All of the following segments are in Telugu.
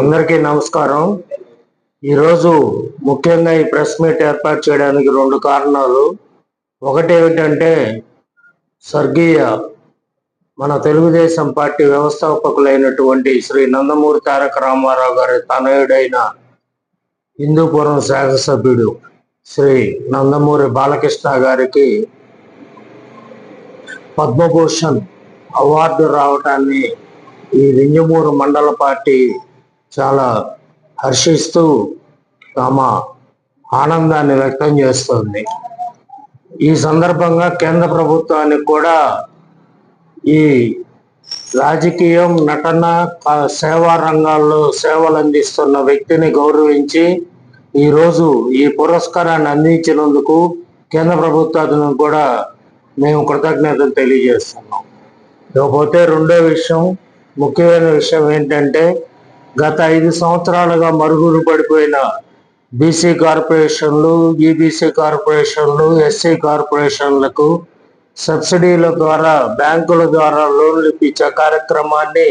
అందరికీ నమస్కారం. ఈరోజు ముఖ్యంగా ఈ ప్రెస్ మీట్ ఏర్పాటు చేయడానికి రెండు కారణాలు. ఒకటి ఏమిటంటే స్వర్గీయ మన తెలుగుదేశం పార్టీ వ్యవస్థాపకులైనటువంటి శ్రీ నందమూరి తారక రామారావు గారి తనయుడైన హిందూపురం శాసనసభ్యుడు శ్రీ నందమూరి బాలకృష్ణ గారికి పద్మభూషణ్ అవార్డు రావటాన్ని ఈ వింజమూరు మండల పార్టీ చాలా హర్షిస్తూ తమ ఆనందాన్ని వ్యక్తం చేస్తుంది. ఈ సందర్భంగా కేంద్ర ప్రభుత్వానికి కూడా ఈ రాజకీయం నటన సేవా రంగాల్లో సేవలు అందిస్తున్న వ్యక్తిని గౌరవించి ఈరోజు ఈ పురస్కారాన్ని అందించినందుకు కేంద్ర ప్రభుత్వానికి కూడా మేము కృతజ్ఞతలు తెలియజేస్తున్నాం. ఇకపోతే రెండో విషయం ముఖ్యమైన విషయం ఏంటంటే గత ఐదు సంవత్సరాలుగా మరుగులు పడిపోయిన బీసీ కార్పొరేషన్లు ఈబీసీ కార్పొరేషన్లు ఎస్సీ కార్పొరేషన్లకు సబ్సిడీల ద్వారా బ్యాంకుల ద్వారా లోన్లు ఇప్పించే కార్యక్రమాన్ని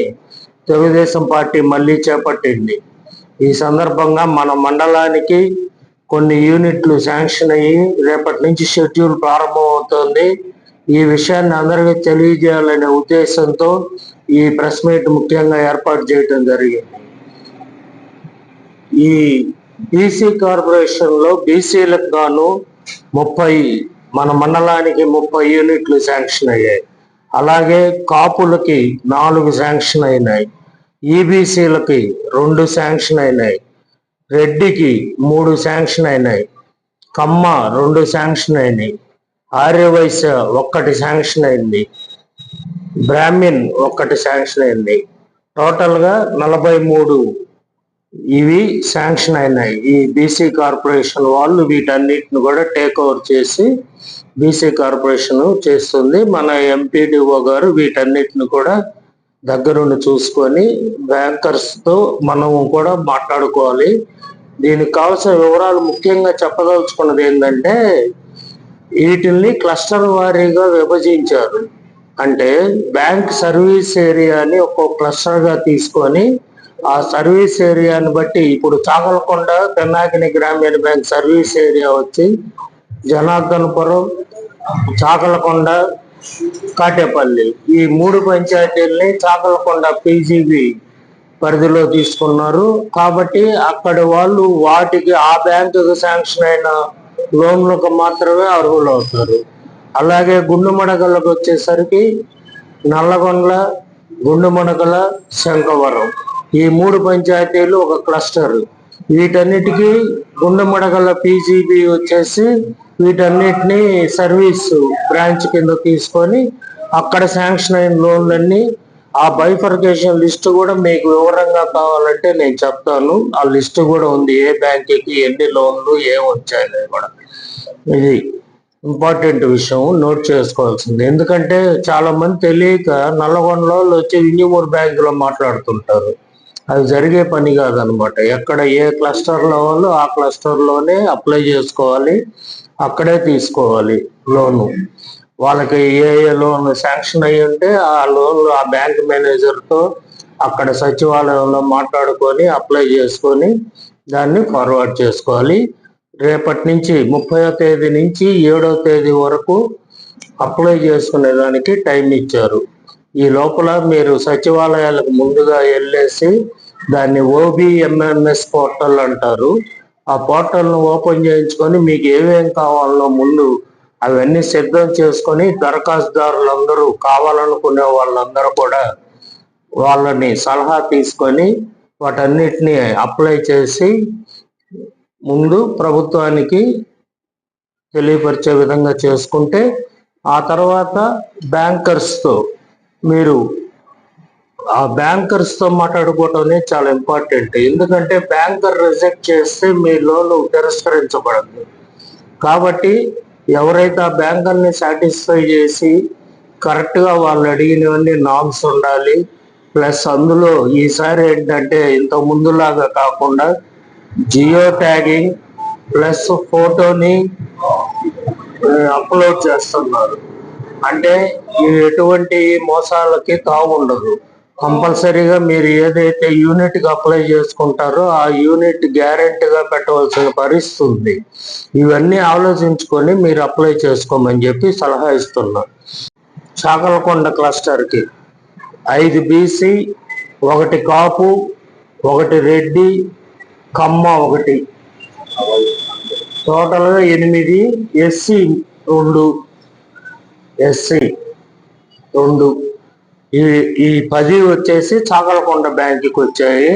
తెలుగుదేశం పార్టీ మళ్ళీ చేపట్టింది. ఈ సందర్భంగా మన మండలానికి కొన్ని యూనిట్లు శాంక్షన్ అయ్యి రేపటి నుంచి షెడ్యూల్ ప్రారంభమవుతోంది. ఈ విషయాన్ని అందరికీ తెలియజేయాలనే ఉద్దేశంతో ఈ ప్రెస్ మీట్ ముఖ్యంగా ఏర్పాటు చేయడం జరిగింది. ఈ బీసీ కార్పొరేషన్లో బీసీలకు గాను ముప్పై మన మండలానికి ముప్పై యూనిట్లు శాంక్షన్ అయ్యాయి. అలాగే కాపులకి నాలుగు శాంక్షన్ అయినాయి. ఈబీసీలకి రెండు శాంక్షన్ అయినాయి. రెడ్డికి మూడు శాంక్షన్ అయినాయి. కమ్మ రెండు శాంక్షన్ అయినాయి. ఆర్యవైశ్య ఒక్కటి శాంక్షన్ అయింది. బ్రాహ్మిన్ ఒక్కటి శాంక్షన్ అయింది. టోటల్గా నలభై మూడు ఇవి శాంక్షన్ అయినాయి. ఈ బీసీ కార్పొరేషన్ వాళ్ళు వీటన్నిటిని కూడా టేక్ ఓవర్ చేసి బీసీ కార్పొరేషన్ చేస్తుంది. మన ఎంపీడీఓ గారు వీటన్నిటిని కూడా దగ్గరుండి చూసుకొని బ్యాంకర్స్తో మనం కూడా మాట్లాడుకోవాలి. దీనికి కావాల్సిన వివరాలు ముఖ్యంగా చెప్పదలుచుకున్నది ఏంటంటే వీటిల్ని క్లస్టర్ వారీగా విభజించారు. అంటే బ్యాంక్ సర్వీస్ ఏరియాని ఒక్కొక్క క్లస్టర్గా తీసుకొని ఆ సర్వీస్ ఏరియాని బట్టి ఇప్పుడు చాగలకొండ పెన్నాకిని గ్రామీణ బ్యాంక్ సర్వీస్ ఏరియా వచ్చి జనార్దనపురం చాకలకొండ కాటేపల్లి. ఈ మూడు పంచాయతీల్ని చాకలకొండ పీజీబీ పరిధిలో తీసుకున్నారు. కాబట్టి అక్కడ వాళ్ళు వాటికి ఆ బ్యాంకుకు శాంక్షన్ అయిన లోన్లకు మాత్రమే అర్హులు అవుతారు అలాగే గుండుమడగలకు వచ్చేసరికి నల్లగొండ్ల గుండుమడగల శంఖవరం. ఈ మూడు పంచాయతీలు ఒక క్లస్టర్ వీటన్నిటికీ గుండుమడగల పీజీబీ వచ్చేసి వీటన్నిటిని సర్వీస్ బ్రాంచ్ కింద తీసుకొని అక్కడ శాంక్షన్ అయిన లోన్లన్నీ ఆ బైఫర్కేషన్ లిస్ట్ కూడా మీకు వివరంగా కావాలంటే నేను చెప్తాను. ఆ లిస్ట్ కూడా ఉంది. ఏ బ్యాంకుకి ఎన్ని లోన్లు ఏం వచ్చాయని కూడా. ఇది ఇంపార్టెంట్ విషయం. నోట్ చేసుకోవాల్సింది. ఎందుకంటే చాలా మంది తెలియక నల్లగొండలో వాళ్ళు వచ్చి వింజమూరు బ్యాంకులో మాట్లాడుతుంటారు. అది జరిగే పని కాదనమాట. ఎక్కడ ఏ క్లస్టర్లో వాళ్ళు ఆ క్లస్టర్లోనే అప్లై చేసుకోవాలి. అక్కడే తీసుకోవాలి లోను. వాళ్ళకి ఏ ఏ లోన్ శాంక్షన్ అయ్యి ఉంటే ఆ లోన్లు ఆ బ్యాంక్ మేనేజర్తో అక్కడ సచివాలయంలో మాట్లాడుకొని అప్లై చేసుకొని దాన్ని ఫార్వర్డ్ చేసుకోవాలి. రేపటి నుంచి ముప్పయో తేదీ నుంచి ఏడో తేదీ వరకు అప్లై చేసుకునే దానికి టైం ఇచ్చారు. ఈ లోపల మీరు సచివాలయాలకు ముందుగా వెళ్ళేసి దాన్ని ఓబిఎంఎంఎస్ పోర్టల్ అంటారు. ఆ పోర్టల్ను ఓపెన్ చేయించుకొని మీకు ఏమేం కావాలో ముందు అవన్నీ సిద్ధం చేసుకొని దరఖాస్తుదారులందరూ కావాలనుకునే వాళ్ళందరూ కూడా వాళ్ళని సలహా తీసుకొని వాటన్నిటిని అప్లై చేసి ముందు ప్రభుత్వానికి తెలియపరిచే విధంగా చేసుకుంటే ఆ తర్వాత బ్యాంకర్స్తో మీరు ఆ బ్యాంకర్స్తో మాట్లాడుకోవటం అనేది చాలా ఇంపార్టెంట్ ఎందుకంటే బ్యాంకర్ రిజెక్ట్ చేస్తే మీ లోన్ తిరస్కరించబడదు. కాబట్టి ఎవరైతే ఆ బ్యాంకర్ని సాటిస్ఫై చేసి కరెక్ట్గా వాళ్ళు అడిగినవన్నీ నామ్స్ ఉండాలి. ప్లస్ అందులో ఈసారి ఏంటంటే ఇంత ముందులాగా కాకుండా జియో ట్యాగింగ్ ప్లస్ ఫోటోని అప్లోడ్ చేస్తున్నారు. అంటే ఎటువంటి మోసాలకి తావు ఉండదు కంపల్సరీగా మీరు ఏదైతే యూనిట్కి అప్లై చేసుకుంటారో ఆ యూనిట్ గ్యారెంటీగా పెట్టవలసిన పరిస్థితి ఉంది. ఇవన్నీ ఆలోచించుకొని మీరు అప్లై చేసుకోమని చెప్పి సలహా ఇస్తున్నా. చాకలకొండ క్లస్టర్కి ఐదు బీసీ ఒకటి కాపు ఒకటి రెడ్డి కమ్మ ఒకటి. టోటల్గా ఎనిమిది ఎస్సీ రెండు ఎస్సీ రెండు. ఈ ఈ పది వచ్చేసి చాకలకొండ బ్యాంకుకి వచ్చాయి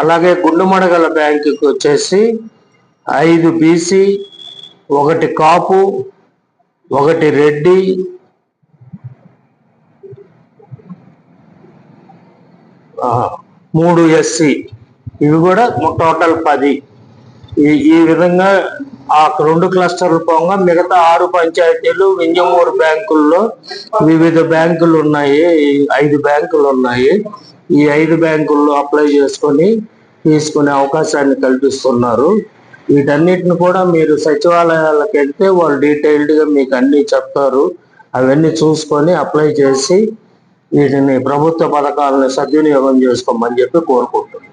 అలాగే గుండుమడగల బ్యాంకుకి వచ్చేసి ఐదు బీసీ ఒకటి కాపు ఒకటి రెడ్డి మూడు ఎస్సీ. ఇవి కూడా టోటల్ పది. ఈ ఈ విధంగా ఆ రెండు క్లస్టర్లు పోగా మిగతా ఆరు పంచాయతీలు వింజమూరు బ్యాంకుల్లో వివిధ బ్యాంకులు ఉన్నాయి. ఈ ఐదు బ్యాంకులు ఉన్నాయి. ఈ ఐదు బ్యాంకుల్లో అప్లై చేసుకొని తీసుకునే అవకాశాన్ని కల్పిస్తున్నారు. వీటన్నిటిని కూడా మీరు సచివాలయాలకు వెళ్తే వాళ్ళు డీటెయిల్డ్గా మీకు అన్నీ చెప్తారు. అవన్నీ చూసుకొని అప్లై చేసి వీటిని ప్రభుత్వ పథకాలను సద్వినియోగం చేసుకోమని చెప్పి కోరుకుంటున్నాను.